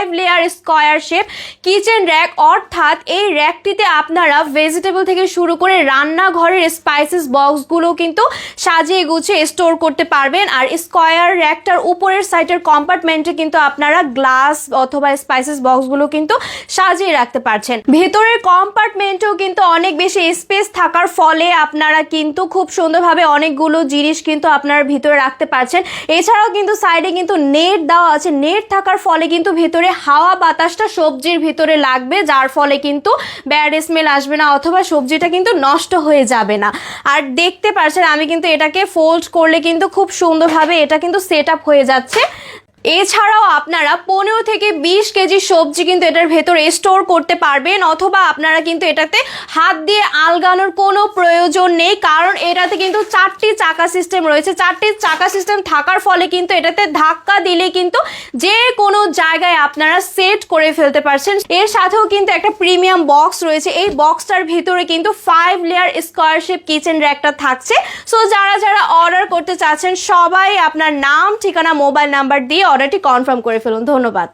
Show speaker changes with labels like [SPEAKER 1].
[SPEAKER 1] Five layer square shape kitchen rack অর্থাৎ এই র্যাকটিতে আপনারা ভেজিটেবল থেকে শুরু করে রান্নাঘরের স্পাইসেস বক্সগুলো কিন্তু সাজিয়ে গুছিয়ে স্টোর করতে পারবেন। আর স্কোয়ার র্যাকটার উপরের সাইডের কম্পার্টমেন্টে কিন্তু আপনারা গ্লাস অথবা স্পাইসেস বক্সগুলো কিন্তু সাজিয়ে রাখতে পারছেন। ভেতরের কম্পার্টমেন্টেও কিন্তু অনেক বেশি স্পেস থাকার ফলে আপনারা কিন্তু খুব সুন্দরভাবে অনেকগুলো জিনিস কিন্তু আপনারা ভিতরে রাখতে পারছেন। এছাড়াও কিন্তু সাইডে কিন্তু নেট দেওয়া আছে। নেট থাকার ফলে কিন্তু ভেতরে হাওয়া বাতাসটা সবজির ভিতরে লাগবে, যার ফলে কিন্তু ব্যাড স্মেল আসবে না অথবা সবজিটা কিন্তু নষ্ট হয়ে যাবে না। আর দেখতে পারছেন, আমি কিন্তু এটাকে ফোল্ড করলে কিন্তু খুব সুন্দরভাবে এটা কিন্তু সেট আপ হয়ে যাচ্ছে। এছাড়াও আপনারা পনেরো থেকে বিশ কেজি সবজি কিন্তু এটার ভেতরে স্টোর করতে পারবেন, অথবা আপনারা কিন্তু এটাতে হাত দিয়ে আলগানোর কোনো প্রয়োজন নেই, কারণ এটাতে কিন্তু চারটি চাকা সিস্টেম রয়েছে। চারটি চাকা সিস্টেম থাকার ফলে কিন্তু এটাতে ধাক্কা দিলে কিন্তু যে কোনো জায়গায় আপনারা সেট করে ফেলতে পারছেন। এর সাথেও কিন্তু একটা প্রিমিয়াম বক্স রয়েছে। এই বক্সটার ভিতরে কিন্তু five layer square shape kitchen র্যাকটা থাকছে। সো যারা যারা অর্ডার করতে চাচ্ছেন, সবাই আপনার নাম, ঠিকানা মোবাইল নাম্বার দিয়ে অর্ডারটি কনফার্ম করে ফেলুন। ধন্যবাদ।